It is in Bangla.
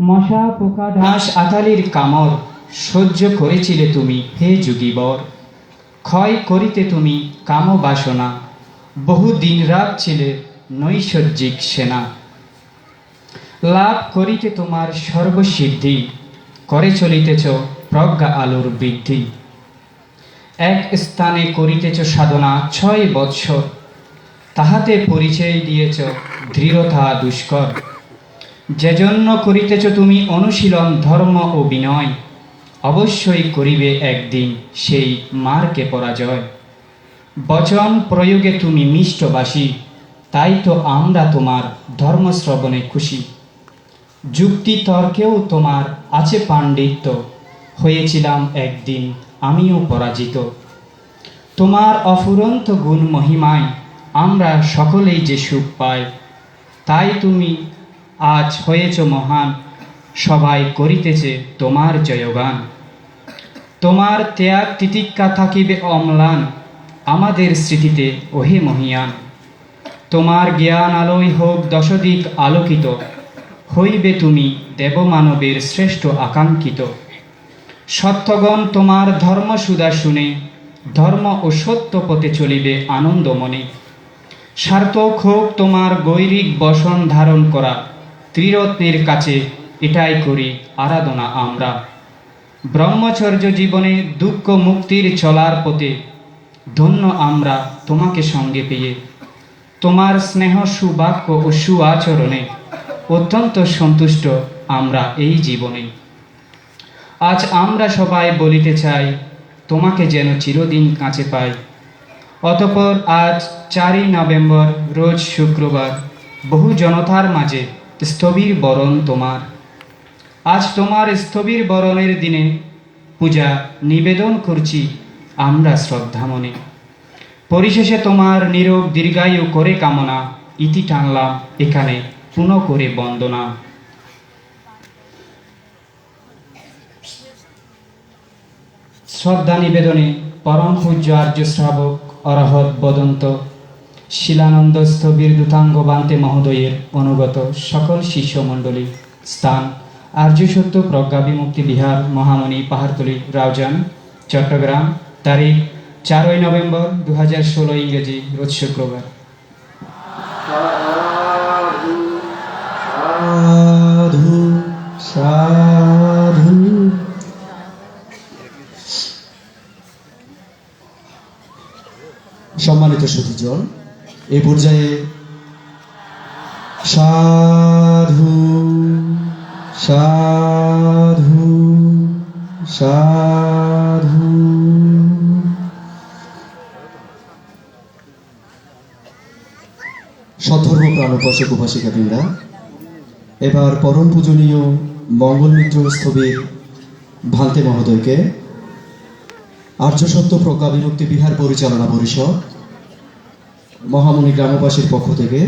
মশা পোকা ডাঁস আতালির কামড় সহ্য করেছিলে তুমি, হে যুগীবর। ক্ষয় করিতে তুমি কাম বাসনা, বহু দিন রাত ছিলে নৈসর্জিক সেনা। লাভ করিতে তোমার সর্বসিদ্ধি, করে চলিতেছ প্রজ্ঞা আলোর বৃদ্ধি। এক স্থানে করিতেছ সাধনা ছয় বৎসর, তাহাতে পরিচয় দিয়েছ দৃঢ়তা দুষ্কর। যেজন্য করিতেছ তুমি অনুশীলন, ধর্ম ও বিনয়, অবশ্যই করিবে একদিন সেই মারকে পরাজয়। বচন প্রয়োগে তুমি মিষ্টবাসী, তাই তো আমরা তোমার ধর্মশ্রবণে খুশি। যুক্তি তর্কেও তোমার আছে পাণ্ডিত্য, হয়েছিলাম একদিন আমিও পরাজিত। তোমার অফুরন্ত গুণ মহিমায় আমরা সকলেই যে সুখ পাই, তাই তুমি আজ হয়েছ মহান, সবাই করিতেছে তোমার জয়গান। তোমার ত্যাগ তিতিক্ষা থাকিবে অম্লান, আমাদের স্মৃতিতে ওহে মহিয়ান। তোমার জ্ঞান আলোয় হোক দশদিক আলোকিত, হইবে তুমি দেবমানবের শ্রেষ্ঠ আকাঙ্ক্ষিত। সত্যগণ তোমার ধর্মসুদা শুনে, ধর্ম ও সত্য পথে চলিবে আনন্দ সার্থক হোক তোমার গৈরিক বসন ধারণ করা ত্রিরত্নের কাছে এটাই করি আরাধনা আমরা। ব্রহ্মচর্য জীবনে দুঃখ মুক্তির চলার পথে ধন্য আমরা তোমাকে সঙ্গে পেয়ে। তোমার স্নেহ, সুবাক্য ও সুআচরণে অত্যন্ত সন্তুষ্ট আমরা এই জীবনে। আজ আমরা সবাই বলিতে চাই, তোমাকে যেন চিরদিন কাছে পাই। অতপর আজ চারই নভেম্বর, রোজ শুক্রবার, বহু জনতার মাঝে স্থবির বরণ তোমার। আজ তোমার স্থবির বরণের দিনে পূজা নিবেদন করছি আমরা শ্রদ্ধা মনে পরিশেষে তোমার নীরব দীর্ঘায়ু করে কামনা, ইতি টানলাম এখানে পুনঃ করে বন্দনা। শ্রদ্ধা নিবেদনে পরম পূজ্য আর্য শ্রাবক অরহত বদন্ত শিলানন্দ স্থবির দূতাঙ্গ বান্তে মহোদয়ের অনুগত সকল শিষ্যমণ্ডলী, স্থান, আর্য সত্য, প্রজ্ঞা বিমুক্তি, বিহার, মহামণি, পাহাড়তলি, রাউজান, চট্টগ্রাম, তারিখ, চারই নভেম্বর দু হাজার ষোলো ইংরেজি, রোজ শুক্রবার। সম্মানিত সুধীজন এ পর্যায়ে সাধু সাধু সাধু। সধর্ম প্রাণোপাসক উপাসিকাবৃন্দা এবার পরম পূজনীয় মঙ্গল মিত্র স্থবির ভান্তে মহোদয়কে আর্যসত্য প্রজ্ঞা বিমুক্তি বিহার পরিচালনা পরিষদ মহামণি গ্রামবাসীর পক্ষ থেকে